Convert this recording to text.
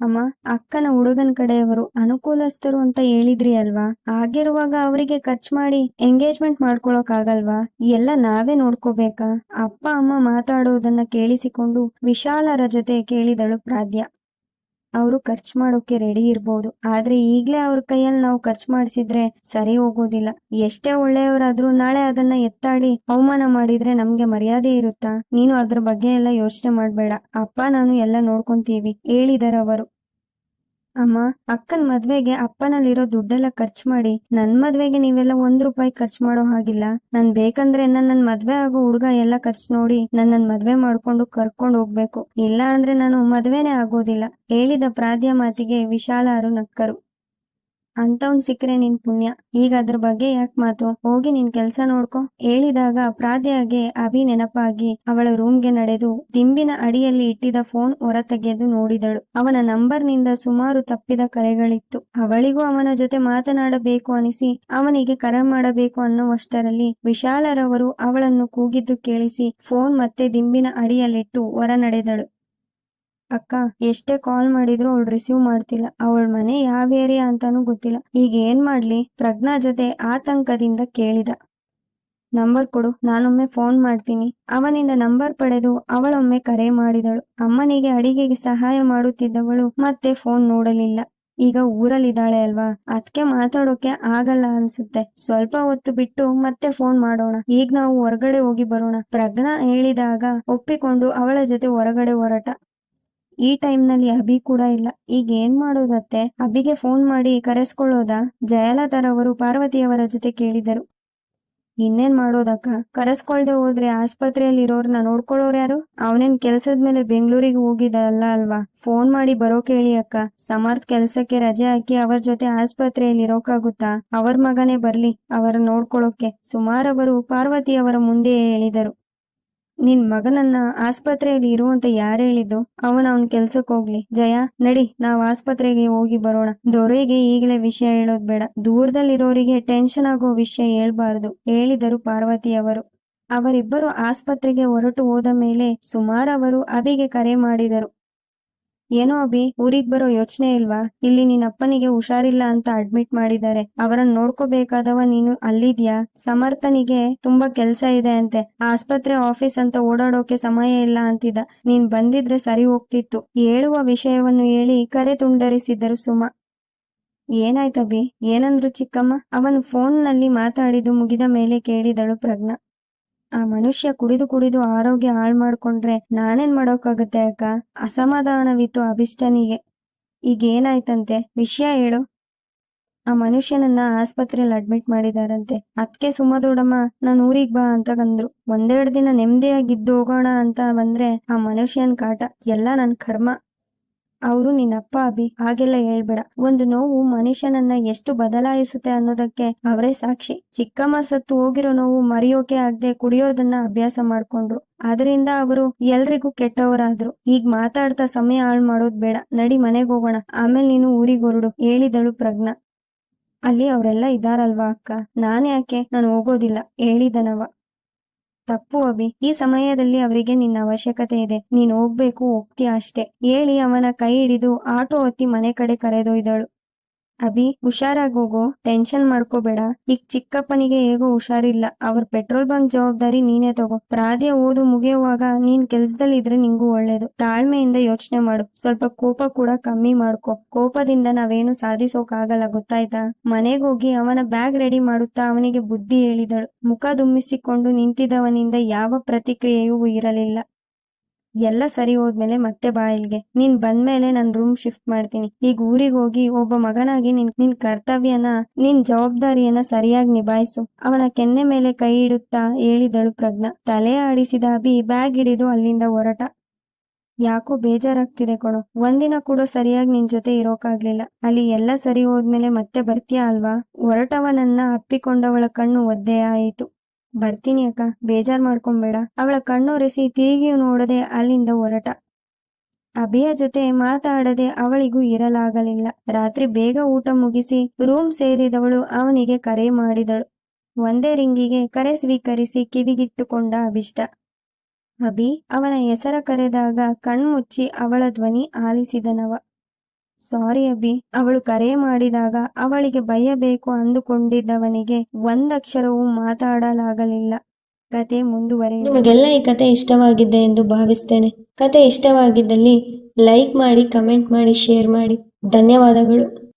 ಅಮ್ಮ, ಅಕ್ಕನ ಹುಡುಗನ ಕಡೆಯವರು ಅನುಕೂಲಸ್ಥರು ಅಂತ ಹೇಳಿದ್ರಿ ಅಲ್ವಾ? ಆಗಿರುವಾಗ ಅವರಿಗೆ ಖರ್ಚು ಮಾಡಿ ಎಂಗೇಜ್ಮೆಂಟ್ ಮಾಡ್ಕೊಳಕ್ ಆಗಲ್ವಾ ಎಲ್ಲ ನಾವೇ ನೋಡ್ಕೋಬೇಕಾ? ಅಪ್ಪ, ಅಮ್ಮ ಮಾತಾಡೋದನ್ನ ಕೇಳಿಸಿಕೊಂಡು ವಿಶಾಲರ ಜೊತೆ ಕೇಳಿದಳು ಪ್ರಾದ್ಯ ಅವರು ಖರ್ಚು ಮಾಡೋಕೆ ರೆಡಿ ಇರ್ಬೋದು. ಆದ್ರೆ ಈಗ್ಲೇ ಅವ್ರ ಕೈಯಲ್ಲಿ ನಾವು ಖರ್ಚು ಮಾಡಿಸಿದ್ರೆ ಸರಿ ಹೋಗೋದಿಲ್ಲ. ಎಷ್ಟೇ ಒಳ್ಳೆಯವರಾದ್ರೂ ನಾಳೆ ಅದನ್ನ ಎತ್ತಾಡಿ ಅವಮಾನ ಮಾಡಿದ್ರೆ ನಮ್ಗೆ ಮರ್ಯಾದೆ ಇರುತ್ತಾ? ನೀನು ಅದ್ರ ಬಗ್ಗೆ ಎಲ್ಲ ಯೋಚನೆ ಮಾಡ್ಬೇಡ. ಅಪ್ಪ, ನಾನು ಎಲ್ಲ ನೋಡ್ಕೊಂತೀವಿ ಹೇಳಿದರವರು ಅಮ್ಮ, ಅಕ್ಕನ್ ಮದ್ವೆಗೆ ಅಪ್ಪನಲ್ಲಿರೋ ದುಡ್ಡೆಲ್ಲ ಖರ್ಚು ಮಾಡಿ, ನನ್ ಮದ್ವೆಗೆ ನೀವೆಲ್ಲ ಒಂದ್ ರೂಪಾಯಿ ಖರ್ಚು ಮಾಡೋ ಹಾಗಿಲ್ಲ. ನಾನ್ ಬೇಕಂದ್ರೆ ನನ್ ಮದ್ವೆ ಆಗೋ ಹುಡುಗ ಎಲ್ಲ ಖರ್ಚು ನೋಡಿ ನನ್ನ ಮದ್ವೆ ಮಾಡ್ಕೊಂಡು ಕರ್ಕೊಂಡು ಹೋಗ್ಬೇಕು. ಇಲ್ಲ ಅಂದ್ರೆ ನಾನು ಮದ್ವೆನೆ ಆಗೋದಿಲ್ಲ. ಹೇಳಿದ ಪ್ರಾದ್ಯ ಮಾತಿಗೆ ವಿಶಾಲಾರು ನಕ್ಕರು ಅಂತವನ್ ಸಿಕ್ಕರೆ ನಿನ್ ಪುಣ್ಯ. ಈಗ ಅದ್ರ ಬಗ್ಗೆ ಯಾಕೆ ಮಾತು? ಹೋಗಿ ನಿನ್ ಕೆಲ್ಸ ನೋಡ್ಕೊ. ಹೇಳಿದಾಗ ಪ್ರಾದ್ಯಾಗೆ ಅಭಿ ನೆನಪಾಗಿ ಅವಳ ರೂಮ್ಗೆ ನಡೆದು ದಿಂಬಿನ ಅಡಿಯಲ್ಲಿ ಇಟ್ಟಿದ ಫೋನ್ ಹೊರ ತೆಗೆದು ನೋಡಿದಳು. ಅವನ ನಂಬರ್ನಿಂದ ಸುಮಾರು ತಪ್ಪಿದ ಕರೆಗಳಿತ್ತು. ಅವಳಿಗೂ ಅವನ ಜೊತೆ ಮಾತನಾಡಬೇಕು ಅನಿಸಿ, ಅವನಿಗೆ ಕರೆ ಮಾಡಬೇಕು ಅನ್ನುವಷ್ಟರಲ್ಲಿ ವಿಶಾಲರವರು ಅವಳನ್ನು ಕೂಗಿದ್ದು ಕೇಳಿಸಿ, ಫೋನ್ ಮತ್ತೆ ದಿಂಬಿನ ಅಡಿಯಲ್ಲಿಟ್ಟು ಹೊರ ನಡೆದಳು ಅಕ್ಕ, ಎಷ್ಟೇ ಕಾಲ್ ಮಾಡಿದ್ರು ಅವಳು ರಿಸೀವ್ ಮಾಡ್ತಿಲ್ಲ. ಅವಳ ಮನೆ ಯಾವ ಏರಿಯಾ ಅಂತಾನೂ ಗೊತ್ತಿಲ್ಲ. ಈಗ ಏನ್ ಮಾಡ್ಲಿ? ಪ್ರಜ್ಞಾ ಜೊತೆ ಆತಂಕದಿಂದ ಕೇಳಿದ. ನಂಬರ್ ಕೊಡು, ನಾನೊಮ್ಮೆ ಫೋನ್ ಮಾಡ್ತೀನಿ. ಅವನಿಂದ ನಂಬರ್ ಪಡೆದು ಅವಳೊಮ್ಮೆ ಕರೆ ಮಾಡಿದಳು. ಅಮ್ಮನಿಗೆ ಅಡಿಗೆಗೆ ಸಹಾಯ ಮಾಡುತ್ತಿದ್ದವಳು ಮತ್ತೆ ಫೋನ್ ನೋಡಲಿಲ್ಲ. ಈಗ ಊರಲ್ಲಿದ್ದಾಳೆ ಅಲ್ವಾ? ಅದಕ್ಕೆ ಮಾತಾಡೋಕೆ ಆಗಲ್ಲ ಅನ್ಸುತ್ತೆ. ಸ್ವಲ್ಪ ಹೊತ್ತು ಬಿಟ್ಟು ಮತ್ತೆ ಫೋನ್ ಮಾಡೋಣ. ಈಗ ನಾವು ಹೊರಗಡೆ ಹೋಗಿ ಬರೋಣ. ಪ್ರಜ್ಞಾ ಹೇಳಿದಾಗ ಒಪ್ಪಿಕೊಂಡು ಅವಳ ಜೊತೆ ಹೊರಗಡೆ ಹೊರಟ. ಈ ಟೈಮ್ನಲ್ಲಿ ಅಭಿ ಕೂಡ ಇಲ್ಲ. ಈಗ ಏನ್ ಮಾಡೋದತ್ತೆ? ಅಭಿಗೆ ಫೋನ್ ಮಾಡಿ ಕರೆಸ್ಕೊಳ್ಳೋದಾ? ಜಯಲತಾರವರು ಪಾರ್ವತಿಯವರ ಜೊತೆ ಕೇಳಿದರು. ಇನ್ನೇನ್ ಮಾಡೋದಕ್ಕ? ಕರೆಸ್ಕೊಳ್ದೆ ಹೋದ್ರೆ ಆಸ್ಪತ್ರೆಯಲ್ಲಿ ಇರೋರ್ನ ನೋಡ್ಕೊಳ್ಳೋರು ಯಾರು? ಅವನೇನ್ ಕೆಲ್ಸದ ಮೇಲೆ ಬೆಂಗಳೂರಿಗೆ ಹೋಗಿದ್ದಲ್ಲ ಅಲ್ವಾ? ಫೋನ್ ಮಾಡಿ ಬರೋ ಕೇಳಿ ಅಕ್ಕ. ಸಮರ್ಥ್ ಕೆಲ್ಸಕ್ಕೆ ರಜೆ ಹಾಕಿ ಅವರ ಜೊತೆ ಆಸ್ಪತ್ರೆಯಲ್ಲಿ ಇರೋಕಾಗುತ್ತಾ? ಅವರ ಮಗನೇ ಬರ್ಲಿ ಅವರ ನೋಡ್ಕೊಳ್ಳೋಕೆ ಸುಮಾರವರು ಪಾರ್ವತಿಯವರ ಮುಂದೆ ಹೇಳಿದರು. ನಿನ್ ಮಗನನ್ನ ಆಸ್ಪತ್ರೆಯಲ್ಲಿ ಇರುವಂತ ಯಾರು ಹೇಳಿದ್ದು? ಅವನ ಅವನ್ ಕೆಲ್ಸಕ್ ಹೋಗ್ಲಿ. ಜಯ, ನಡಿ, ನಾವ್ ಆಸ್ಪತ್ರೆಗೆ ಹೋಗಿ ಬರೋಣ. ದೊರೆಗೆ ಈಗಲೇ ವಿಷಯ ಹೇಳೋದ್ ಬೇಡ. ದೂರದಲ್ಲಿರೋರಿಗೆ ಟೆನ್ಷನ್ ಆಗೋ ವಿಷಯ ಹೇಳ್ಬಾರ್ದು, ಹೇಳಿದರು ಪಾರ್ವತಿ ಅವರು. ಅವರಿಬ್ಬರು ಆಸ್ಪತ್ರೆಗೆ ಹೊರಟು ಹೋದ ಮೇಲೆ ಸುಮಾರವರು ಅಭಿಗೆ ಕರೆ ಮಾಡಿದರು. ಏನೋ ಅಭಿ, ಊರಿಗ್ ಬರೋ ಯೋಚನೆ ಇಲ್ವಾ? ಇಲ್ಲಿ ನಿನ್ ಅಪ್ಪನಿಗೆ ಹುಷಾರಿಲ್ಲ ಅಂತ ಅಡ್ಮಿಟ್ ಮಾಡಿದ್ದಾರೆ. ಅವರನ್ನ ನೋಡ್ಕೋಬೇಕಾದವ ನೀನು ಅಲ್ಲಿದ್ಯಾ? ಸಮರ್ಥನಿಗೆ ತುಂಬಾ ಕೆಲ್ಸ ಇದೆ ಅಂತೆ. ಆಸ್ಪತ್ರೆ, ಆಫೀಸ್ ಅಂತ ಓಡಾಡೋಕೆ ಸಮಯ ಇಲ್ಲ ಅಂತಿದ್ದ. ನೀನ್ ಬಂದಿದ್ರೆ ಸರಿ ಹೋಗ್ತಿತ್ತು. ಹೇಳುವ ವಿಷಯವನ್ನು ಹೇಳಿ ಕರೆ ತುಂಡರಿಸಿದ್ದರು ಸುಮ. ಏನಾಯ್ತಬಿ ಏನಂದ್ರು ಚಿಕ್ಕಮ್ಮ? ಅವನು ಫೋನ್ನಲ್ಲಿ ಮಾತಾಡಿದ್ದು ಮುಗಿದ ಮೇಲೆ ಕೇಳಿದಳು ಪ್ರಜ್ಞಾ. ಆ ಮನುಷ್ಯ ಕುಡಿದು ಕುಡಿದು ಆರೋಗ್ಯ ಹಾಳು ಮಾಡ್ಕೊಂಡ್ರೆ ನಾನೇನ್ ಮಾಡೋಕಾಗತ್ತೆ ಅಕ್ಕ? ಅಸಮಾಧಾನವಿತ್ತು ಅಭಿಷ್ಟನಿಗೆ. ಈಗ ಏನಾಯ್ತಂತೆ ವಿಷಯ ಹೇಳು. ಆ ಮನುಷ್ಯನನ್ನ ಆಸ್ಪತ್ರೆಯಲ್ಲಿ ಅಡ್ಮಿಟ್ ಮಾಡಿದಾರಂತೆ. ಅದಕ್ಕೆ ಸುಮ್ಮದೋಡಮ್ಮ ನಾನು ಊರಿಗ್ ಬಾ ಅಂತ ಬಂದ್ರು ಒಂದೆರಡು ದಿನ ನೆಮ್ಮದಿಯಾಗಿದ್ದು ಹೋಗೋಣ ಅಂತ ಬಂದ್ರೆ ಆ ಮನುಷ್ಯನ್ ಕಾಟ. ಎಲ್ಲ ನನ್ ಕರ್ಮ. ಅವರು ನಿನ್ನಪ್ಪ ಅಭಿ, ಹಾಗೆಲ್ಲ ಹೇಳ್ಬೇಡ. ಒಂದು ನೋವು ಮನುಷ್ಯನನ್ನ ಎಷ್ಟು ಬದಲಾಯಿಸುತ್ತೆ ಅನ್ನೋದಕ್ಕೆ ಅವರೇ ಸಾಕ್ಷಿ. ಚಿಕ್ಕಮ್ಮ ಸತ್ತು ಹೋಗಿರೋ ನೋವು ಮರೆಯೋಕೆ ಆಗದೆ ಕುಡಿಯೋದನ್ನ ಅಭ್ಯಾಸ ಮಾಡ್ಕೊಂಡ್ರು. ಅದರಿಂದ ಅವರು ಎಲ್ರಿಗೂ ಕೆಟ್ಟವರಾದ್ರು. ಈಗ ಮಾತಾಡ್ತಾ ಸಮಯ ಹಾಳು ಮಾಡೋದ್ ಬೇಡ. ನಡಿ ಮನೆಗೆ ಹೋಗೋಣ. ಆಮೇಲೆ ನೀನು ಊರಿಗೆ ಹೊರಡು, ಹೇಳಿದಳು ಪ್ರಜ್ಞಾ. ಅಲ್ಲಿ ಅವರೆಲ್ಲ ಇದಾರಲ್ವಾ ಅಕ್ಕ? ನಾನೇ ಯಾಕೆ? ನಾನು ಹೋಗೋದಿಲ್ಲ. ಹೇಳಿದನವ ತಪ್ಪು ಅಭಿ, ಈ ಸಮಯದಲ್ಲಿ ಅವರಿಗೆ ನಿನ್ನ ಅವಶ್ಯಕತೆ ಇದೆ. ನೀನ್ ಹೋಗ್ಬೇಕು, ಹೋಗ್ತೀಯ ಅಷ್ಟೇ. ಹೇಳಿ ಅವನ ಕೈ ಹಿಡಿದು ಆಟೋ ಹತ್ತಿ ಮನೆ ಕಡೆ ಕರೆದೊಯ್ದಳು. ಅಭಿ ಹುಷಾರಾಗಿ ಹೋಗು ಟೆನ್ಷನ್ ಮಾಡ್ಕೋಬೇಡ. ಈಗ ಚಿಕ್ಕಪ್ಪನಿಗೆ ಹೇಗೋ ಹುಷಾರಿಲ್ಲ. ಅವ್ರ ಪೆಟ್ರೋಲ್ ಬಂಕ್ ಜವಾಬ್ದಾರಿ ನೀನೇ ತಗೋ. ಪ್ರಾದ್ಯ ಓದು ಮುಗಿಯುವಾಗ ನೀನ್ ಕೆಲ್ಸದಲ್ಲಿ ಇದ್ರೆ ನಿಂಗೂ ಒಳ್ಳೇದು. ತಾಳ್ಮೆಯಿಂದ ಯೋಚನೆ ಮಾಡು. ಸ್ವಲ್ಪ ಕೋಪ ಕೂಡ ಕಮ್ಮಿ ಮಾಡ್ಕೋ. ಕೋಪದಿಂದ ನಾವೇನು ಸಾಧಿಸೋಕ್ ಆಗಲ್ಲ ಗೊತ್ತಾಯ್ತಾ? ಮನೆಗೋಗಿ ಅವನ ಬ್ಯಾಗ್ ರೆಡಿ ಮಾಡುತ್ತಾ ಅವನಿಗೆ ಬುದ್ಧಿ ಹೇಳಿದಳು. ಮುಖ ದುಮ್ಮಿಸಿಕೊಂಡು ನಿಂತಿದ್ದವನಿಂದ ಯಾವ ಪ್ರತಿಕ್ರಿಯೆಯೂ ಇರಲಿಲ್ಲ. ಎಲ್ಲ ಸರಿ ಹೋದ್ಮೇಲೆ ಮತ್ತೆ ಬಾ ಇಲ್ಗೆ ನೀನ್ ಬಂದ್ಮೇಲೆ ನನ್ ರೂಮ್ ಶಿಫ್ಟ್ ಮಾಡ್ತೀನಿ. ಈಗ ಊರಿಗೆ ಹೋಗಿ ಒಬ್ಬ ಮಗನಾಗಿ ನಿನ್ ನಿನ್ ಕರ್ತವ್ಯನ, ನಿನ್ ಜವಾಬ್ದಾರಿಯನ್ನ ಸರಿಯಾಗಿ ನಿಭಾಯಿಸು. ಅವನ ಕೆನ್ನೆ ಮೇಲೆ ಕೈ ಇಡುತ್ತಾ ಹೇಳಿದಳು ಪ್ರಜ್ಞಾ. ತಲೆ ಆಡಿಸಿದ ಅಭಿ ಬ್ಯಾಗ್ ಹಿಡಿದು ಅಲ್ಲಿಂದ ಹೊರಟ. ಯಾಕೋ ಬೇಜಾರಾಗ್ತಿದೆ ಕಣೋ. ಒಂದಿನ ಕೂಡ ಸರಿಯಾಗಿ ನಿನ್ ಜೊತೆ ಇರೋಕಾಗ್ಲಿಲ್ಲ. ಅಲ್ಲಿ ಎಲ್ಲ ಸರಿ ಹೋದ್ಮೇಲೆ ಮತ್ತೆ ಬರ್ತೀಯಾ ಅಲ್ವಾ? ಹೊರಟವನನ್ನ ಅಪ್ಪಿಕೊಂಡವಳ ಕಣ್ಣು ಒದ್ದೆ ಆಯಿತು. ಬರ್ತೀನಿ ಅಕ್ಕ, ಬೇಜಾರ್ ಮಾಡ್ಕೊಂಬೇಡ. ಅವಳ ಕಣ್ಣೊರೆಸಿ ತಿರುಗಿಯೂ ನೋಡದೆ ಅಲ್ಲಿಂದ ಹೊರಟ. ಅಭಿಯ ಜೊತೆ ಮಾತಾಡದೆ ಅವಳಿಗೂ ಇರಲಾಗಲಿಲ್ಲ. ರಾತ್ರಿ ಬೇಗ ಊಟ ಮುಗಿಸಿ ರೂಮ್ ಸೇರಿದವಳು ಅವನಿಗೆ ಕರೆ ಮಾಡಿದಳು. ಒಂದೇ ರಿಂಗಿಗೆ ಕರೆ ಸ್ವೀಕರಿಸಿ ಕಿವಿಗಿಟ್ಟುಕೊಂಡ ಅಭಿಷ್ಟ. ಅಭಿ, ಅವನ ಹೆಸರ ಕರೆದಾಗ ಕಣ್ಮುಚ್ಚಿ ಅವಳ ಧ್ವನಿ ಆಲಿಸಿದನವ. ಸಾರಿ ಅಭಿ. ಅವಳು ಕರೆ ಮಾಡಿದಾಗ ಅವಳಿಗೆ ಭಯಬೇಕು ಅಂದುಕೊಂಡಿದ್ದವನಿಗೆ ಒಂದಕ್ಷರವೂ ಮಾತಾಡಲಾಗಲಿಲ್ಲ. ಕತೆ ಮುಂದುವರೆ ನಿಮಗೆಲ್ಲ ಈ ಕತೆ ಇಷ್ಟವಾಗಿದೆ ಎಂದು ಭಾವಿಸ್ತೇನೆ. ಕತೆ ಇಷ್ಟವಾಗಿದ್ದಲ್ಲಿ ಲೈಕ್ ಮಾಡಿ, ಕಮೆಂಟ್ ಮಾಡಿ, ಶೇರ್ ಮಾಡಿ. ಧನ್ಯವಾದಗಳು.